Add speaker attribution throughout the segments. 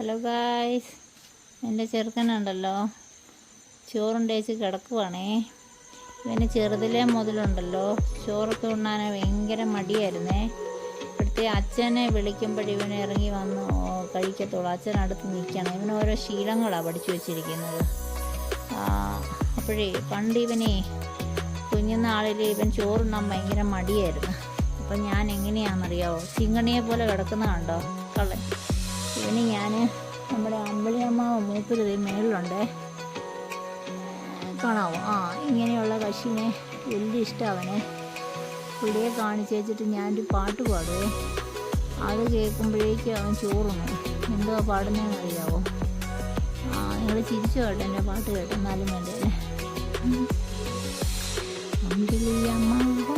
Speaker 1: Hello guys എന്റെ ചെറുക്കനുണ്ടല്ലോ. ചോറുണ്ടേച്ച് കിടക്കുവാണേ. ഇവന് ചെറുതിലേ മുതലുണ്ടല്ലോ. ചോറൊക്കെ ഉണ്ണാൻ ഭയങ്കര മടിയായിരുന്നേ. ഇവിടുത്തെ അച്ഛനെ വിളിക്കുമ്പോൾ ഇവൻ ഇറങ്ങി വന്ന് കഴിക്കത്തുള്ളൂ. അച്ഛൻ അടുത്ത് നിൽക്കണം. ഇവന് ഓരോ ശീലങ്ങളാണ് പഠിച്ചു വെച്ചിരിക്കുന്നത്. അപ്പോഴേ പണ്ട് ഇവനെ കുഞ്ഞുനാളിൽ ഇവൻ ചോറുണ്ണാൻ ഭയങ്കര മടിയായിരുന്നു. അപ്പം ഞാൻ എങ്ങനെയാണെന്നറിയാവോ? ചിങ്ങണിയെ പോലെ കിടക്കുന്ന കണ്ടോ? കള്ളൻ. ഇവന് ഞാൻ നമ്മുടെ അമ്പളിയമ്മാവ് മൂപ്പിൽ മേളിലുണ്ടേ. കാണാവോ? ആ ഇങ്ങനെയുള്ള കശിനെ വലിയ ഇഷ്ടമാവനെ പുള്ളിയെ കാണിച്ച് വെച്ചിട്ട് ഞാനൊരു പാട്ട് പാടുവേ. അത് കേൾക്കുമ്പോഴേക്കും അവൻ ചോറുന്നു എന്തോ പാടുന്നതെന്ന് അറിയാവോ? ആ നിങ്ങൾ ചിരിച്ചു കേട്ടോ എന്റെ പാട്ട് കേട്ടോ? എന്നാലും വേണ്ടല്ലേ അമ്പിളിയമ്മാവാ,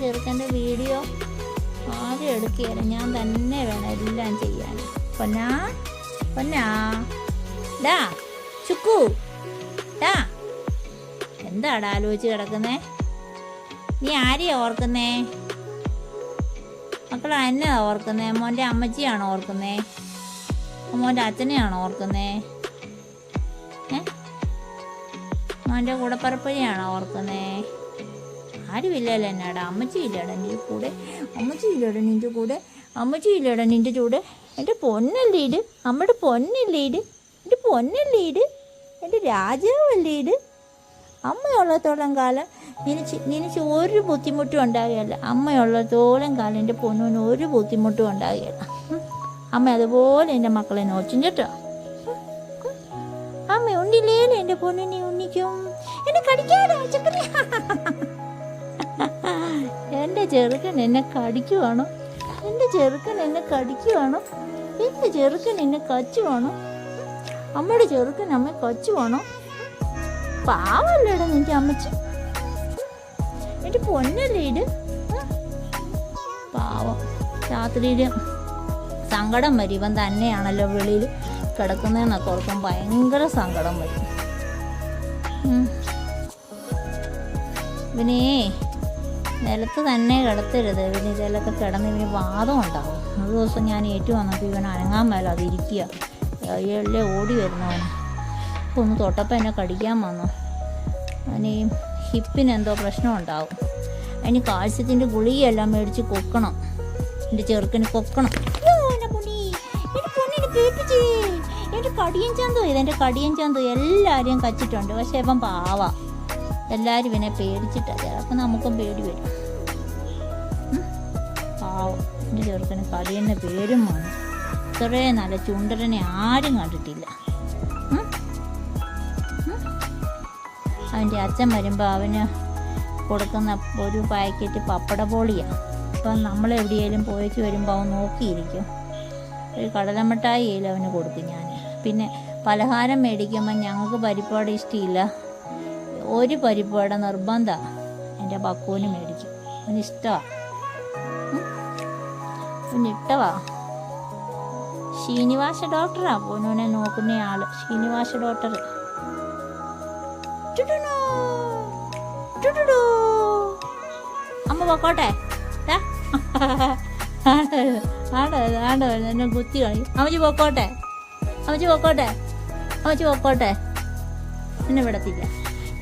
Speaker 1: ചെറുക്കന്റെ വീഡിയോ ആകെ എടുക്കുകയാണ്. ഞാൻ തന്നെ വേണം എല്ലാം ചെയ്യാൻ. പൊന്നാ പൊന്നാ. ഡാ ചുക്കു. ഡാ. എന്താടാ ആലോചിച്ച് കിടക്കുന്നേ? നീ ആരെയാ ഓർക്കുന്നേ? മക്കളെ എന്നെ ഓർക്കുന്നേ? മോന്റെ അമ്മച്ചിയാണോ ഓർക്കുന്നേ? മോന്റെ അച്ഛനെയാണോ ഓർക്കുന്നേ? മോന്റെ കൂടപ്പറപ്പിനെയാണോ ഓർക്കുന്നേ? ആരുമില്ലല്ലോ എന്നാടാ അമ്മച്ചി ഇല്ലടാ നിന്റെ കൂടെ. അമ്മച്ചി ഇല്ലടാ നിന്റെ കൂടെ. അമ്മച്ചി ഇല്ലടാ നിന്റെ കൂടെ. എന്റെ പൊന്നല്ലേ ഇത്? അമ്മയുടെ പൊന്നല്ലേ ഇത്? എന്റെ പൊന്നല്ലേ ഇത്? എന്റെ രാജാവല്ലേ ഇത്? അമ്മയുള്ളത്തോളം കാലം നിനച്ച് നിനച്ച് ഒരു ബുദ്ധിമുട്ടും ഉണ്ടാകുകയില്ല. അമ്മയുള്ളത്തോളം കാലം എന്റെ പൊന്നിന് ഒരു ബുദ്ധിമുട്ടും ഉണ്ടാകുകയില്ല. അമ്മ അതുപോലെ എന്റെ മക്കളെ നോച്ചും കേട്ടോ. അമ്മ ഉണ്ടില്ലേലും എന്റെ പൊന്നിനെ ഉണ്ണിക്കും. എന്നെ കടിക്കാതെ എന്റെ ചെറുക്കൻ എന്നെ കടിക്കുവാണോ? എന്റെ ചെറുക്കൻ എന്നെ കടിക്കുവാണോ? എന്റെ ചെറുക്കൻ എന്നെ കച്ചുവാണോ? അമ്മയുടെ ചെറുക്കൻ അമ്മ കച്ചുവാണോ? പാവല്ലേടാ നിന്റെ അമ്മച്ചി. എന്റെ പൊന്നല്ലേ ഇത്? പാവം. രാത്രിയിൽ സങ്കടം വരും. ഇവൻ തന്നെയാണല്ലോ വെളിയിൽ കിടക്കുന്നതെന്നൊക്കെ ഓർക്കും ഭയങ്കര സങ്കടം വരും. ഇവനേ നിലത്ത് തന്നെ കിടത്തരുത്. പിന്നെ ഇതിലൊക്കെ കിടന്ന് ഇവന് വാദം ഉണ്ടാവും. ഒരു ദിവസം ഞാൻ ഏറ്റു വന്നപ്പോൾ ഇവൻ അനങ്ങാൻ മേല അതിരിക്കുക അയ്യല്ലേ ഓടി വരുന്നവന്. അപ്പോൾ ഒന്ന് തൊട്ടപ്പോൾ എന്നെ കടിക്കാൻ വന്നു. ഈ ഹിപ്പിന് എന്തോ പ്രശ്നം ഉണ്ടാവും. അതിന് കാഴ്ചത്തിന്റെ ഗുളികയെല്ലാം മേടിച്ച് കൊക്കണം. എന്റെ ചെറുക്കന് കൊക്കണം. എന്റെ കടിയും കടിയൻ ചന്തു ഇത് എന്റെ കടിയൻ ചന്തു. എല്ലാവരെയും കച്ചിട്ടുണ്ട്. പക്ഷേ ഇപ്പം പാവാ. എല്ലാവരും ഇവനെ പേടിച്ചിട്ടാ. ചിലപ്പോൾ നമുക്കും പേടി വരും. പാവം. എന്റെ ചെറുക്കന് കളിയെന്ന പേരും വന്നു ഇത്രയും നല്ല ചുണ്ടരനെ ആരും കണ്ടിട്ടില്ല. അവന്റെ അച്ഛൻ വരുമ്പോൾ അവന് കൊടുക്കുന്ന ഒരു പാക്കറ്റ് പപ്പട പോളിയാണ് അപ്പം നമ്മൾ എവിടെയെങ്കിലും പോയിച്ച് വരുമ്പോൾ അവൻ നോക്കിയിരിക്കും. ഒരു കടലമിട്ടായി അവന് കൊടുക്കും ഞാൻ പിന്നെ പലഹാരം മേടിക്കുമ്പോൾ ഞങ്ങൾക്ക് പരിപ്പാട് ഇഷ്ടമില്ല. ഒരു പരിപാട നിർബന്ധമാണ് എന്റെ പക്കുവിന് മേടിക്കും. അവന് ഇഷ്ടമാണ് അവന് ഇഷ്ടവാ ശ്രീനിവാസ ഡോക്ടറാ പൊന്നുനെ നോക്കുന്ന ആൾ. ശ്രീനിവാസ ഡോക്ടർ. അമ്മ പൊക്കോട്ടെ. ആണ്ട് ആണ്ട് എന്നെ കുത്തി കളി അമ്മച്ചി പൊക്കോട്ടെ. അമ്മച്ചി പൊക്കോട്ടെ. അമ്മച്ചി പൊക്കോട്ടെ. എന്നെ വിടത്തില്ല.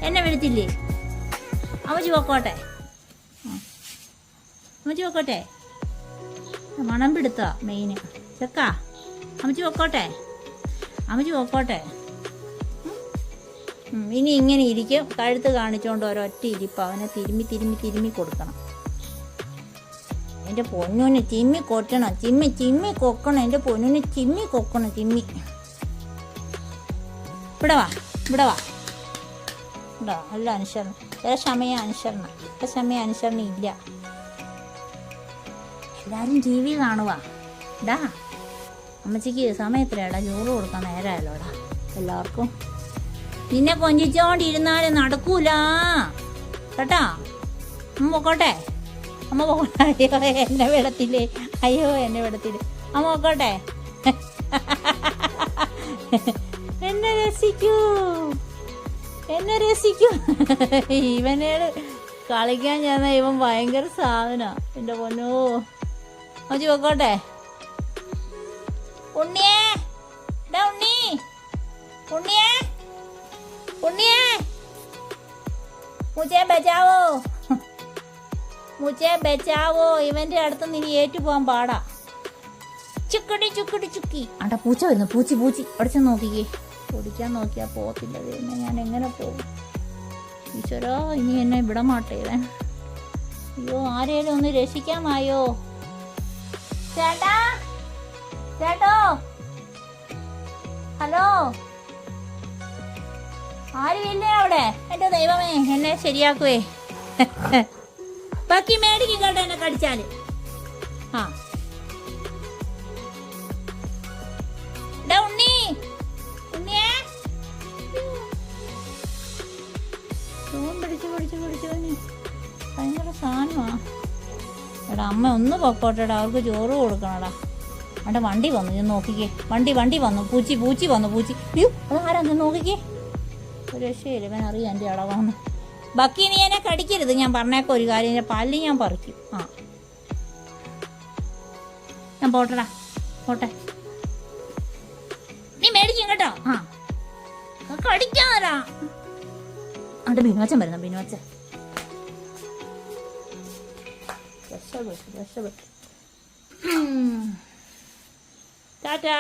Speaker 1: എന്നെ വിളിച്ചില്ലേ? അമ്മച്ചി പൊക്കോട്ടെ. അമ്മച്ചി പൊക്കോട്ടെ. മണം പിടുത്ത മെയിന്. ചെക്കാ. അമ്മച്ചി പൊക്കോട്ടെ. അമ്മച്ചി പൊക്കോട്ടെ. ഇനി ഇങ്ങനെ ഇരിക്കും. കഴുത്ത് കാണിച്ചുകൊണ്ട് ഒരൊറ്റ ഇരിപ്പ് അവനെ തിരുമ്മി തിരുമ്മി തിരുമ്മി കൊടുക്കണം. എന്റെ പൊന്നുവിനെ ചിമ്മി കൊട്ടണം. ചിമ്മി ചിമ്മി കൊക്കണം. എന്റെ പൊന്നുവിനെ ചിമ്മി കൊക്കണം ചിമ്മി. ഇവിടെ വാ ഇവിടെ വാ. ഇവിടെ അല്ല അനുസരണം ചില സമയം അനുസരണം ചില സമയം അനുസരണം ഇല്ല. എല്ലാവരും ടി വി കാണുക ഡാ അമ്മച്ചിക്ക് സമയത്തിലേടാ ചോറ് കൊടുക്കാൻ നേരമല്ലോടാ എല്ലാവർക്കും. നിന്നെ കൊഞ്ചിച്ചോണ്ടിരുന്നാലും നടക്കൂല. കേട്ടാ? അമ്മ പൊക്കോട്ടെ. അമ്മ പൊക്കോട്ടെ. അയ്യോ എന്നെ വെള്ളത്തില്ലേ അയ്യോ എന്നെ വെള്ളത്തിൽ അമ്മ പൊക്കോട്ടെ. എന്നെ രസിക്കൂ. എന്നെ രസിക്കും ഇവനോട് കളിക്കാൻ ചെന്ന ഇവൻ ഭയങ്കര സാധന. എന്റെ പൊന്നോ. മജി പൊക്കോട്ടെ. ഉണ്ണിയേ. ഉണ്ണി. ഉണ്ണിയേ. ഉണ്ണിയേ. മുച്ചേ ബച്ചാവോ. മുച്ചേ ബച്ചാവോ. ഇവന്റെ അടുത്ത് നീ ഏറ്റു പോകാൻ പാടാ. ചുക്കടി ചുക്കടി ചുക്കി. ആണ്ട പൂച്ച വരുന്നു. പൂച്ചി പൂച്ചി. അവിടെ നോക്കിക്കേ. ഓടിക്കാൻ നോക്കിയാൽ പോകത്തില്ല. ദൈവമേ ഞാൻ എങ്ങനെ പോകും? ഈശ്വരോ ഇനി എന്നെ ഇവിടെ മാട്ടേ അയ്യോ ആരേലും ഒന്ന് രക്ഷിക്കാമായോ? ചേട്ടാ ചേട്ടോ? ഹലോ? ആരുമില്ലേ അവിടെ? എന്റെ ദൈവമേ എന്നെ ശരിയാക്കുവേ. ബാക്കി മേടിക്കും കേട്ടോ എന്നെ കടിച്ചാൽ. ആ. പിടിച്ച് പിടിച്ച് ഭയങ്കര സാധനമാണ് എടാ അമ്മ ഒന്ന് പൊക്കോട്ടെടാ അവർക്ക് ചോറ് കൊടുക്കണടാ. അവിടെ വണ്ടി വന്നു ഞാൻ നോക്കിക്കേ. വണ്ടി വണ്ടി വന്നു പൂച്ചി പൂച്ചി വന്നു പൂച്ചി. അയ്യോ അത് ആരാ നോക്കിക്കേ? ഒരു രക്ഷയില്ല ഇവൻ അറിയാം എന്റെ അളവാന്ന് ബാക്കി നീ എന്നെ കടിക്കരുത് ഞാൻ പറഞ്ഞേക്ക ഒരു കാര്യം എന്റെ പല്ല് ഞാൻ പറിക്കും. ആ. ഞാൻ പോട്ടടാ പോട്ടെ. നീ മേടിക്കും കേട്ടോ ആ. അത് കടിക്കാനാ. അവിടെ ബിനുവച്ചൻ വരുന്നു ബിനുവച്ചൻ രക്ഷപ്പെട്ടു രക്ഷപ്പെട്ടു. ടാറ്റാ.